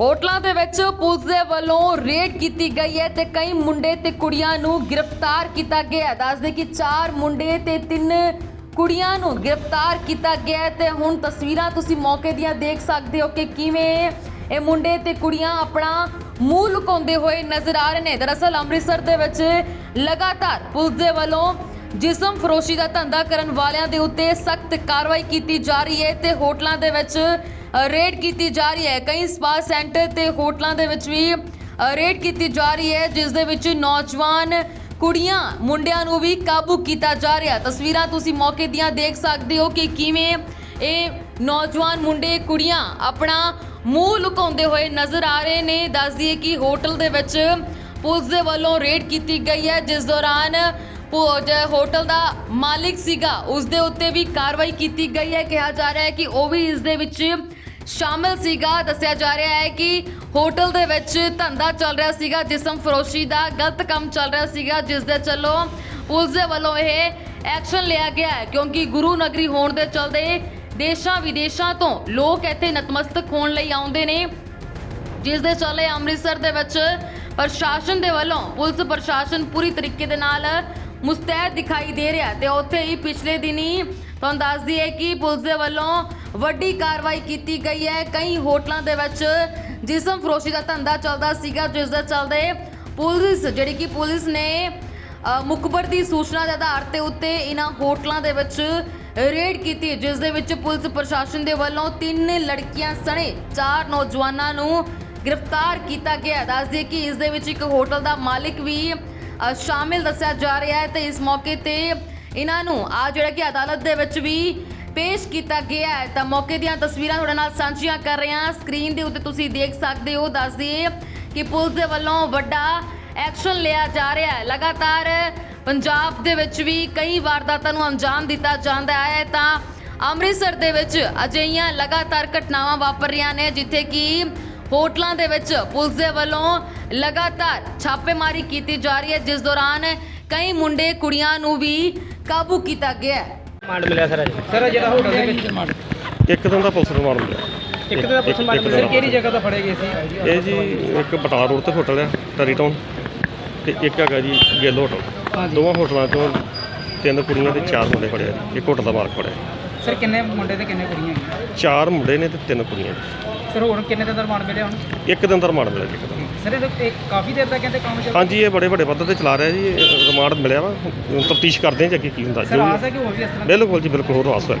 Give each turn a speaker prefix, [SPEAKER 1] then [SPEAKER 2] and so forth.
[SPEAKER 1] ਹੋਟਲਾਂ ਦੇ ਵਿੱਚ ਪੁਲਿਸ ਦੇ ਵੱਲੋਂ ਰੇਡ ਕੀਤੀ ਗਈ ਹੈ ਤੇ ਕਈ ਮੁੰਡੇ ਤੇ ਕੁੜੀਆਂ ਨੂੰ ਗ੍ਰਿਫਤਾਰ ਕੀਤਾ ਗਿਆ ਹੈ। ਦੱਸਦੇ ਕਿ ਚਾਰ ਮੁੰਡੇ ਤੇ ਤਿੰਨ ਕੁੜੀਆਂ ਨੂੰ ਗ੍ਰਿਫਤਾਰ ਕੀਤਾ ਗਿਆ ਹੈ ਤੇ ਹੁਣ ਤਸਵੀਰਾਂ ਤੁਸੀਂ ਮੌਕੇ ਦੀਆਂ ਦੇਖ ਸਕਦੇ ਹੋ ਕਿ ਕਿਵੇਂ ਇਹ ਮੁੰਡੇ ਤੇ ਕੁੜੀਆਂ ਆਪਣਾ ਮੂੰਹ ਲੁਕਾਉਂਦੇ ਹੋਏ ਨਜ਼ਰ ਆ ਰਹੇ ਨੇ। ਦਰਅਸਲ ਅੰਮ੍ਰਿਤਸਰ ਦੇ ਵਿੱਚ ਲਗਾਤਾਰ ਪੁਲਿਸ ਦੇ ਵੱਲੋਂ ਜਿਸਮ ਫਰੋਸ਼ੀ ਦਾ ਧੰਦਾ ਕਰਨ ਵਾਲਿਆਂ ਦੇ ਉੱਤੇ ਸਖਤ ਕਾਰਵਾਈ ਕੀਤੀ ਜਾ ਰਹੀ ਹੈ ਤੇ ਹੋਟਲਾਂ ਦੇ ਵਿੱਚ ਰੇਡ ਕੀਤੀ ਜਾ ਰਹੀ ਹੈ। ਕਈ ਸਪਾ ਸੈਂਟਰ ਤੇ ਹੋਟਲਾਂ ਦੇ ਵਿੱਚ ਵੀ ਰੇਡ ਕੀਤੀ ਜਾ ਰਹੀ ਹੈ, ਜਿਸ ਦੇ ਵਿੱਚ ਨੌਜਵਾਨ ਕੁੜੀਆਂ, ਮੁੰਡਿਆਂ ਨੂੰ ਵੀ ਕਾਬੂ ਕੀਤਾ ਜਾ ਰਿਹਾ। ਤਸਵੀਰਾਂ ਤੁਸੀਂ ਮੌਕੇ ਦੀਆਂ ਦੇਖ ਸਕਦੇ ਹੋ ਕਿ ਕਿਵੇਂ ਇਹ ਨੌਜਵਾਨ ਮੁੰਡੇ, ਕੁੜੀਆਂ ਆਪਣਾ ਮੂੰਹ ਲੁਕਾਉਂਦੇ ਹੋਏ ਨਜ਼ਰ ਆ ਰਹੇ ਨੇ। ਦੱਸ ਦਈਏ ਕਿ ਹੋਟਲ ਦੇ ਵਿੱਚ ਪੁਲਿਸ ਦੇ ਵੱਲੋਂ ਰੇਡ ਕੀਤੀ ਗਈ ਹੈ। ਜਿਸ ਦੌਰਾਨ ਪੁ- ਜੋ ਹੋਟਲ ਦਾ ਮਾਲਿਕ ਸੀਗਾ ਉਸ ਦੇ ਉੱਤੇ ਵੀ ਕਾਰਵਾਈ ਕੀਤੀ ਗਈ ਹੈ। ਕਿਹਾ ਜਾ ਰਿਹਾ ਹੈ ਕਿ ਉਹ ਵੀ ਇਸ ਦੇ ਵਿੱਚ ਸ਼ਾਮਿਲ ਸੀਗਾ। ਦੱਸਿਆ ਜਾ ਰਿਹਾ ਹੈ ਕਿ ਹੋਟਲ ਦੇ ਵਿੱਚ ਧੰਦਾ ਚੱਲ ਰਿਹਾ ਸੀਗਾ, ਜਿਸਮ ਫਰੋਸ਼ੀ ਦਾ ਗਲਤ ਕੰਮ ਚੱਲ ਰਿਹਾ ਸੀਗਾ ਜਿਸ ਦੇ ਚੱਲੋ ਪੁਲਿਸ ਦੇ ਵੱਲੋਂ ਇਹ ਐਕਸ਼ਨ ਲਿਆ ਗਿਆ ਹੈ, ਕਿਉਂਕਿ ਗੁਰੂ ਨਗਰੀ ਹੋਣ ਦੇ ਚਲਦੇ ਦੇਸ਼ਾਂ ਵਿਦੇਸ਼ਾਂ ਤੋਂ ਲੋਕ ਇੱਥੇ ਨਤਮਸਤਕ ਹੋਣ ਲਈ ਆਉਂਦੇ ਨੇ। ਜਿਸ ਦੇ ਚੱਲੇ ਅੰਮ੍ਰਿਤਸਰ ਦੇ ਵਿੱਚ ਪ੍ਰਸ਼ਾਸਨ ਦੇ ਵੱਲੋਂ, ਪੁਲਿਸ ਪ੍ਰਸ਼ਾਸਨ ਪੂਰੀ ਤਰੀਕੇ ਦੇ ਨਾਲ ਮੁਸਤੈਦ ਦਿਖਾਈ ਦੇ ਰਿਹਾ ਤੇ ਉੱਥੇ ਹੀ ਪਿਛਲੇ ਦਿਨੀ ਤੁਹਾਨੂੰ ਦੱਸ ਦਈਏ ਕਿ ਪੁਲਿਸ ਦੇ ਵੱਲੋਂ ਵੱਡੀ ਕਾਰਵਾਈ ਕੀਤੀ ਗਈ ਹੈ। ਕਈ ਹੋਟਲਾਂ ਦੇ ਵਿੱਚ ਜਿਸਮ ਫਰੋਸ਼ੀ ਦਾ ਧੰਦਾ ਚੱਲਦਾ ਸੀਗਾ ਜਿਸ ਦੇ ਚੱਲਦੇ ਪੁਲਿਸ ਜਿਹੜੀ ਕਿ ਪੁਲਿਸ ਨੇ ਅ, ਮੁਖਬਰ ਦੀ ਸੂਚਨਾ ਦੇ ਆਧਾਰ ਤੇ ਉੱਤੇ ਇਹਨਾਂ ਹੋਟਲਾਂ ਦੇ ਵਿੱਚ ਰੇਡ ਕੀਤੀ ਜਿਸ ਦੇ ਵਿੱਚ ਪੁਲਿਸ ਪ੍ਰਸ਼ਾਸਨ ਦੇ ਵੱਲੋਂ ਤਿੰਨ ਲੜਕੀਆਂ ਸਣੇ ਚਾਰ ਨੌਜਵਾਨਾਂ ਨੂੰ ਗ੍ਰਿਫਤਾਰ ਕੀਤਾ ਗਿਆ। ਦੱਸ ਦਈਏ ਕਿ ਇਸ ਦੇ ਵਿੱਚ ਇੱਕ ਹੋਟਲ ਦਾ ਮਾਲਕ ਵੀ ਸ਼ਾਮਿਲ ਦੱਸਿਆ ਜਾ ਰਿਹਾ ਹੈ ਤੇ ਇਸ ਮੌਕੇ ਤੇ ਇਹਨਾਂ ਨੂੰ ਆ ਜਿਹੜਾ ਕਿ ਅਦਾਲਤ ਦੇ ਵਿੱਚ ਵੀ ਪੇਸ਼ ਕੀਤਾ ਗਿਆ ਹੈ। ਤਾਂ ਮੌਕੇ ਦੀਆਂ ਤਸਵੀਰਾਂ ਤੁਹਾਡੇ ਨਾਲ ਸਾਂਝੀਆਂ ਕਰ ਰਹੇ ਹਾਂ। ਸਕਰੀਨ ਦੇ ਉੱਤੇ ਤੁਸੀਂ ਦੇਖ ਸਕਦੇ ਹੋ, ਦੱਸ ਦਈਏ ਕਿ ਪੁਲਿਸ ਦੇ ਵੱਲੋਂ ਵੱਡਾ ਐਕਸ਼ਨ ਲਿਆ ਜਾ ਰਿਹਾ ਹੈ। ਲਗਾਤਾਰ ਪੰਜਾਬ ਦੇ ਵਿੱਚ ਵੀ ਕਈ ਵਾਰਦਾਤਾਂ ਨੂੰ ਅੰਜਾਮ ਦਿੱਤਾ ਜਾਂਦਾ ਹੈ। ਤਾਂ ਅੰਮ੍ਰਿਤਸਰ ਦੇ ਵਿੱਚ ਅਜਿਹੀਆਂ ਲਗਾਤਾਰ ਘਟਨਾਵਾਂ ਵਾਪਰ ਰਹੀਆਂ ਨੇ, ਜਿੱਥੇ ਕਿ ਹੋਟਲਾਂ ਦੇ ਵਿੱਚ ਪੁਲਿਸ ਦੇ ਵੱਲੋਂ ਲਗਾਤਾਰ ਛਾਪੇਮਾਰੀ ਕੀਤੀ ਜਾ ਰਹੀ ਹੈ। ਜਿਸ ਦੌਰਾਨ ਕਈ ਮੁੰਡੇ ਕੁੜੀਆਂ ਨੂੰ ਵੀ ਕਾਬੂ ਕੀਤਾ ਗਿਆ ਹੈ।
[SPEAKER 2] ਮਾਂਡ ਮਿਲਿਆ ਸਰ ਅੱਜ
[SPEAKER 3] ਸਰ ਜਿਹੜਾ ਹੋਟਲ ਦੇ ਵਿੱਚ?
[SPEAKER 4] ਇੱਕ ਦਿਨ ਦਾ ਪੁਲਿਸ ਰਿਮਾਂਡ ਮਿਲਿਆ।
[SPEAKER 3] ਇੱਕ ਤਾਂ ਪੁਲਿਸ ਮਾਰ
[SPEAKER 4] ਇੱਕ
[SPEAKER 3] ਸਰ
[SPEAKER 4] ਦਿਨ
[SPEAKER 3] ਕਿਹੜੀ ਜਗ੍ਹਾ ਤੋਂ ਫੜੇ ਗਏ ਸੀ?
[SPEAKER 4] ਇਹ ਜੀ ਇੱਕ ਬਟਾਲਾ ਰੋਡ ਤੇ ਹੋਟਲ ਹੈ ਟਰੀ ਟਾਊਨ। ਤੇ ਇੱਕ ਹੈਗਾ ਜੀ ਗਿੱਲ ਹੋਟਲ।
[SPEAKER 3] ਹਾਂਜੀ।
[SPEAKER 4] ਦੋਵਾਂ ਹੋਟਲਾਂ ਤੋਂ ਤਿੰਨ ਕੁੜੀਆਂ ਤੇ ਚਾਰ ਮੁੰਡੇ ਫੜਿਆ ਜੀ। ਇੱਕ ਹੋਟਲ ਦਾ ਮਾਲਕ ਫੜਿਆ
[SPEAKER 3] ਸਰ ਕਿੰਨੇ ਮੁੰਡੇ ਤੇ ਕਿੰਨੇ ਕੁੜੀਆਂ ਹੈਗੀਆਂ?
[SPEAKER 4] ਚਾਰ ਮੁੰਡੇ ਨੇ ਤੇ ਤਿੰਨ ਕੁੜੀਆਂ
[SPEAKER 3] ਸਰ ਹੋਰ ਕਿੰਨੇ ਦਿਨ ਦਾ ਰਿਮਾਂਡ ਮਿਲਿਆ ਹੁਣ?
[SPEAKER 4] ਇੱਕ ਦਿਨ ਦਾ ਰਿਮਾਂਡ ਮਿਲਿਆ ਜੀ ਇੱਕ ਦਿਨ।
[SPEAKER 3] ਸਰ ਇਹ ਇਹ ਕਾਫੀ ਦੇਰ ਦਾ ਕਹਿੰਦੇ ਕੰਮ ਚੱਲ
[SPEAKER 4] ਹਾਂਜੀ ਇਹ ਬੜੇ ਵੱਡੇ ਪੱਧਰ ਤੇ ਚਲਾ ਰਿਹਾ ਜੀ ਰਿਮਾਂਡ ਮਿਲਿਆ ਵਾ। ਤਫਤੀਸ਼ ਕਰਦੇ ਹਾਂ ਜੀ ਅੱਗੇ ਕੀ ਹੁੰਦਾ
[SPEAKER 3] ਸਰ
[SPEAKER 4] ਜੋ
[SPEAKER 3] ਆਸ
[SPEAKER 4] ਵੀ-
[SPEAKER 3] ਹੈ ਕਿ ਹੋਰ ਵੀ ਇਸ ਤਰ੍ਹਾਂ
[SPEAKER 4] ਬਿਲਕੁਲ ਜੀ ਬਿਲਕੁਲ ਹੋਰ ਆਸ ਹੈ